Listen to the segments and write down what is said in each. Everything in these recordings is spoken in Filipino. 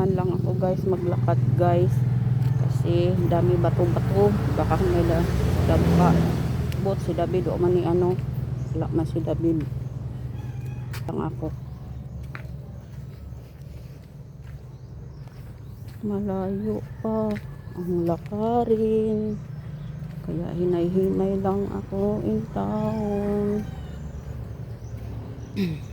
dahan-dahan lang ako guys. Maglakad guys. Kasi dami bato-bato. Baka may dabka bot si David o man ni ano. Wala man si David. Lang ako. Malayo pa. Ang lakarin. Kaya hinay-hinay lang ako in town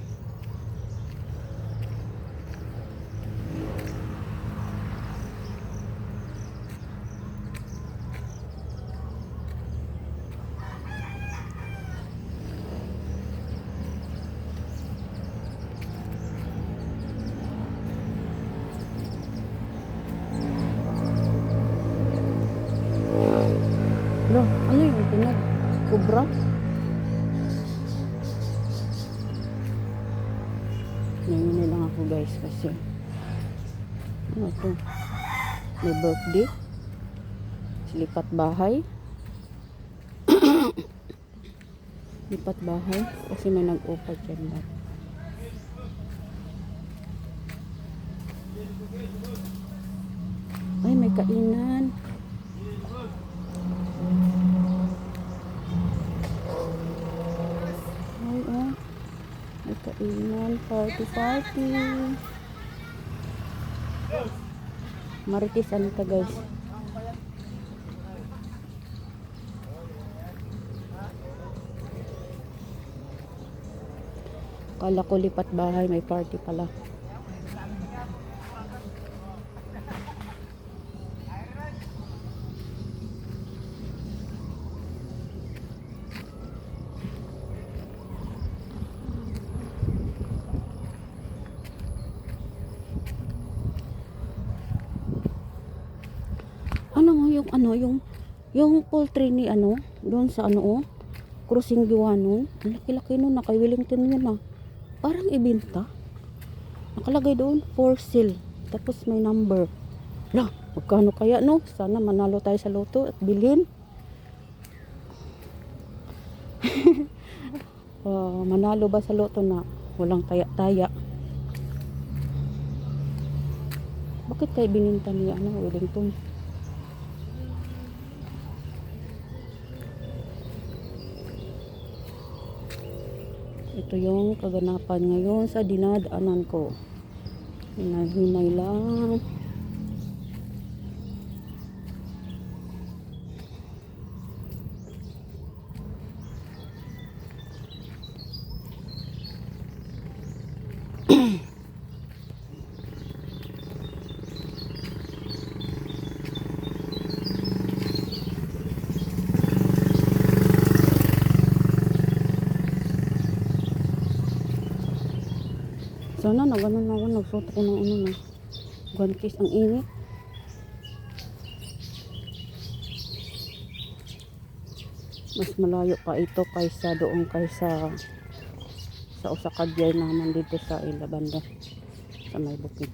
ako guys kasi ano to? May birthday. Lipat bahay. Lipat bahay kasi may nag-offer dyan lang. Ay, may kainan. Ay, oh. May kainan. Party, party. Marites, ano ka guys? Kala ko lipat bahay, may party pala. Ano mo yung ano yung yung poultry ni ano doon sa ano oh crossing Giwanon. Ang laki-laki nun na kay Wellington yun ah. Parang ibenta nakalagay doon for sale. Tapos may number. La magkano kaya no? Sana manalo tayo sa loto at bilhin. Ah, manalo ba sa loto na? Walang taya-taya. Bakit kayo bininta ni ano Wellington Ito yung kaganapan ngayon sa dinadaanan ko. Hinay-hinay lang. Sana na ganun na ako nagsuot ako ng ano na. Guantes ang init. Mas malayo pa ito kaysa doon kaysa sa usakadyay naman dito sa Ilabanda sa may bukid.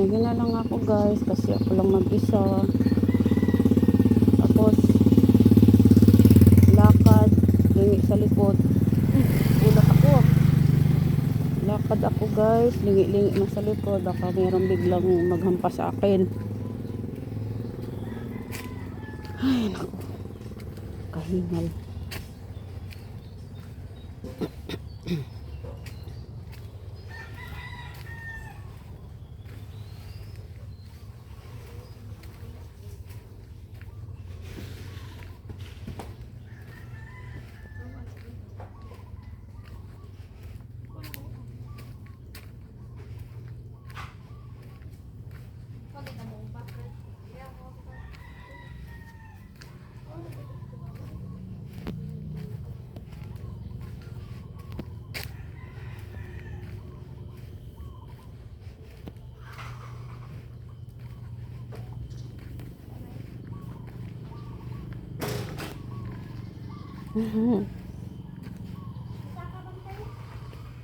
Pinagin na lang ako guys kasi ako lang mag-isa. Tapos lakad lingi sa likod. Hmm, Ulat ako. Lakad ako guys, lingi-lingi na sa likod. Baka mayroong biglang maghampas sa akin. Ay, naku. Kahingal. Mhm.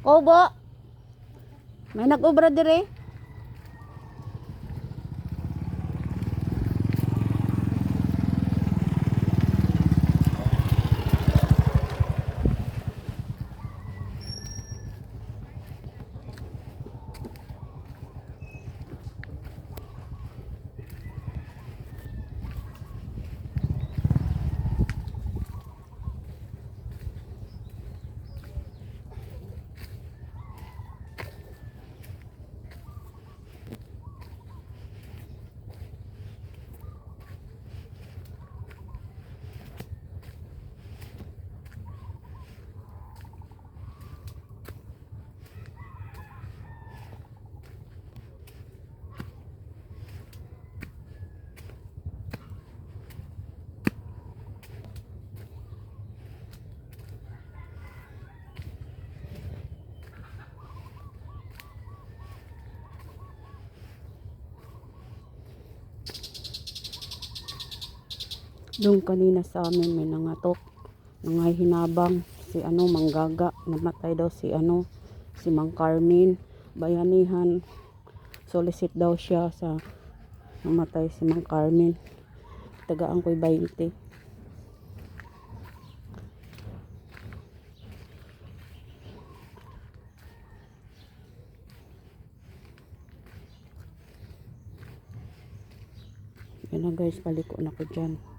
Obo. May nag-obra dire. Doon kanina sa amin may nangatok. Nangahinabang si ano manggaga. Namatay daw si ano si Mang Carmen. Bayanihan. Solicit daw siya sa namatay si Mang Carmen. Tagaan ko'y 20. Yan na guys, paliko na ako dyan.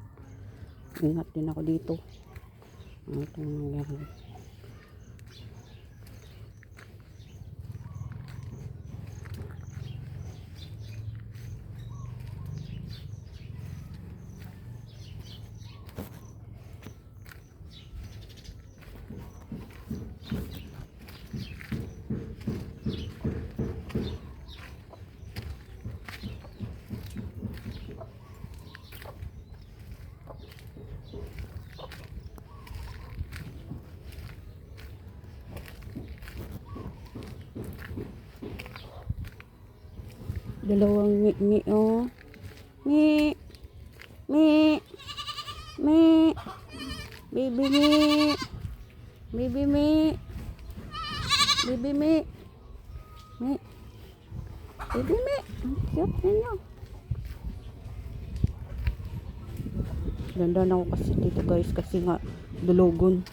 Ingat din ako dito. Ano itong nangyari. Dalawang mi, mi, oh. Mi. Mi. Mi. Baby mi. Baby mi. Baby mi. Mi. Baby mi. Ang cute ninyo. Dandan ako kasi dito guys kasi nga dulugon.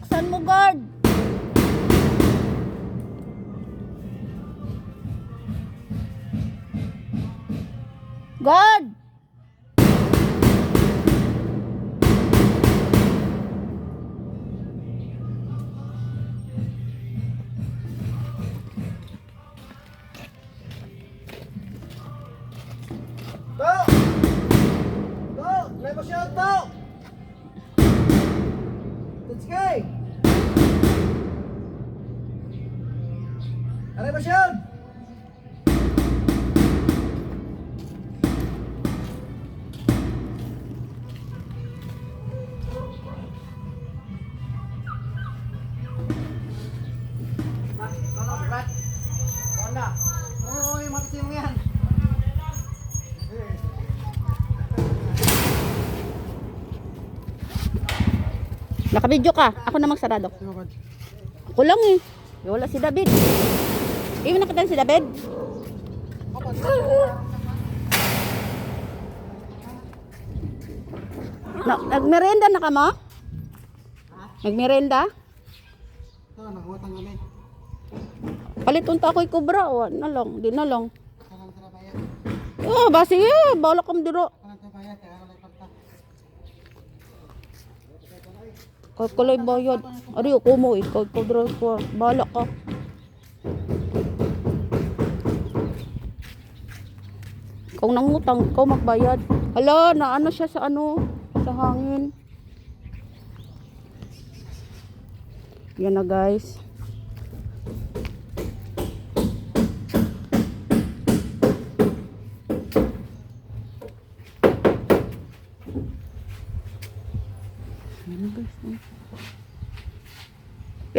Buksan mo guard! Nakabidyo ka. Ako na magsarado. Ako lang eh. Wala si David. Iwan na kita si David. Na, nagmerenda na ka mo? Nagmerenda? Palit unta ako'y kubra. O, na lang. Di na lang. Kanang trabayan. Oh, basi eh. Bala kam diro. Kanang trabayan, kaya ako nagpagta. Kahit kulay bayad. Ari, ako mo eh. Kahit kubra ko. Bala ka. Kung nangutang, ikaw magbayad. Hala, na ano siya sa ano? Sa hangin. Yan na guys.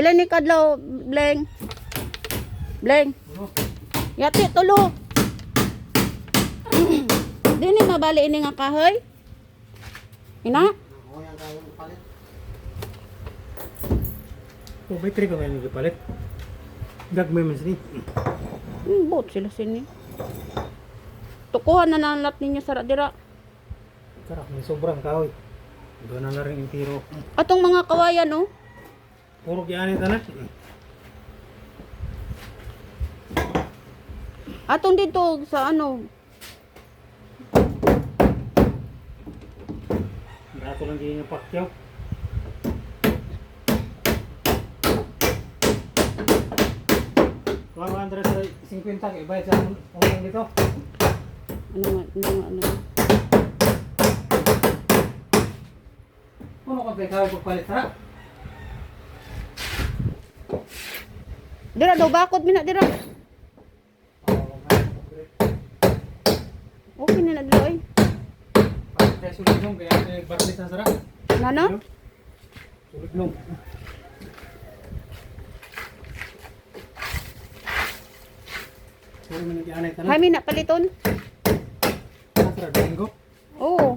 Ilan ni Kadlaw, Bleng? Bleng? Yati, tulo. Di ni mabali ini nga kahoy? Ina? Palit. Oh, battery ko ngayon gipalit. Gagmay man sini. Hmm, bot sila sini. Tukuhan na nalat ninyo sa radira. Karak, may sobrang kahoy. Doon na rin yung tiro. Atong mga kawayan, oh. Puro kiyani tanan. Atong dito sa ano? Dato lang din yung pakyaw. Mga Andres, 50 kay bayad sa ulang dito. Ano nga, ano nga, ano nga. Ano ka ba ikaw ha? Dira daw, bakod mina, dira. Okay na na dira, oy. Nung kaya barlis na sarap. Nano? Sulit nung. Pero may nag-ianay ka na. Paliton. Nasara, domingo. Oo.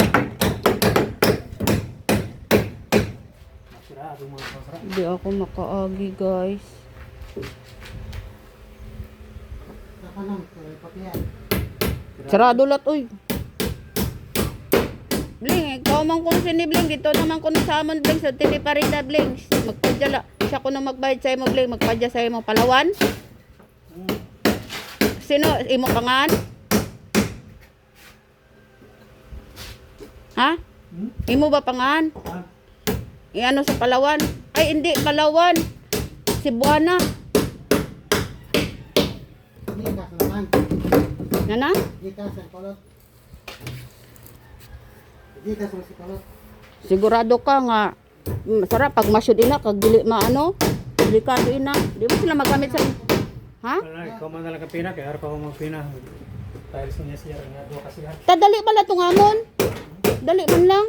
Hindi ako makaagi, guys. Sarado lat, oy. Bling, ikaw man kung sinibling, dito naman ko sa amon, Bling, sa tili pa rin na, Bling. Magpadya la, siya ko na magbayad sa imo, Bling, magpadya sa imo, palawan. Sino, imo pangan? Ha? Imo ba pangan? Iano sa Palawan? Ay, hindi, Palawan. Cebuana. Gikas Mo si kolot. Sigurado ka nga masarap pag masyud ina kag dili maano delikado ina di mo sila magamit sa ha wala, ikaw man talaga pina, kaya harap ako mga pina. Tiles niya siya, nga doon kasi ha. tadali pala tong amon dali man lang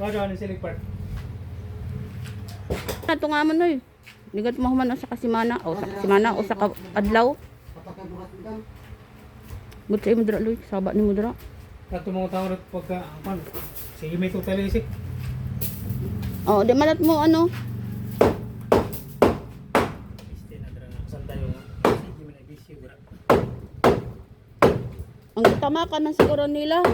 doon yung silig part. na tong amon oy Ligat mo human sa kasimana o sa kasimana o sa ka- adlaw Kapag bukas ugang. but sa imo dira loy saba ni mo dira At mga tao rin pagka, ano, sige may tutalisik. oh di malat mo ano na ang tama ka na siguro nila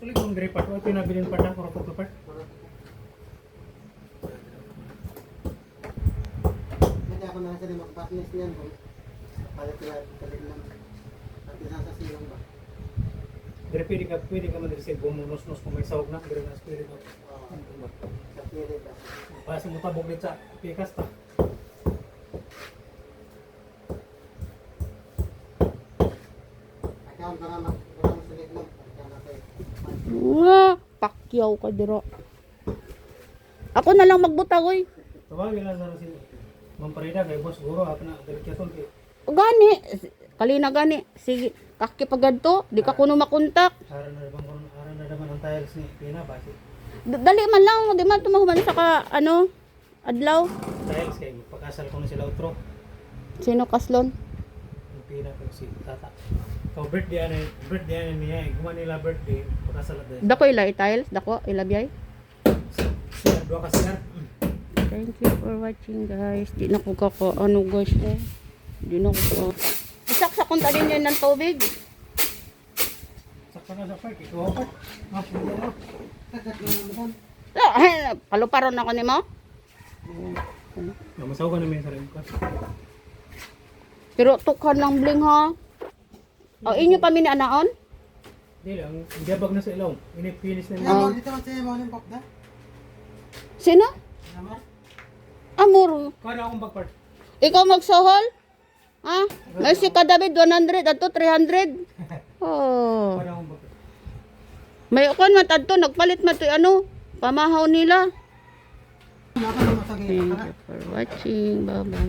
Tuloy kong grey part, ito yung nabiling part ng puro part. Hindi ako na sila mag-partners niyan. kung Palit sila, palit lang. At isa sa silang ba? Dire pwede ka, pwede ka man-receive bumunos-nos kung may sahog na, dire na spirit of. Oo. Sa pilit ba? Para sa mutabog din sa pikas ta. Sa litlog. Account na kayo. nga pakyaw ka dira ako na lang magbutang oy Tawagin lang si Ma'am Parida kay boss guro ako na delikyaton kay gani kalina gani. Sige kakipagadto di ka kuno makontak. Aran na kono aran na naman ang tiles ni Pina basi. Dali man lang. Di man tumahuman sa ka ano adlaw. Tiles kay pagkasal ko na sila utro. sino kaslon? Pina kay si Tata. So birthday ano birthday ano niya, eh. gumawa nila birthday pagkasal na dako ila tiles dako ila biyay? Siya dua ka siya. thank you for watching guys. Di na ko kako ano guys eh. Di na ko isak sa kunta din yun ng tubig sa hindi paluparon ako ni mo Namasaw ka na may sarili ko. pero tukhan lang bling ha o inyo pa minaanaon Hindi lang, gabag na sa ilaw. Inipinis na Kaya nila. mo, dito man siya mo ng pokda. sino Namar? amor Kada akong bagpart. Ikaw magsohol? Ha? May si ka David 100 ato 300. Oh. May ukon man adto nagpalit man to ano, pamahaw nila. Thank you for watching. Bye bye.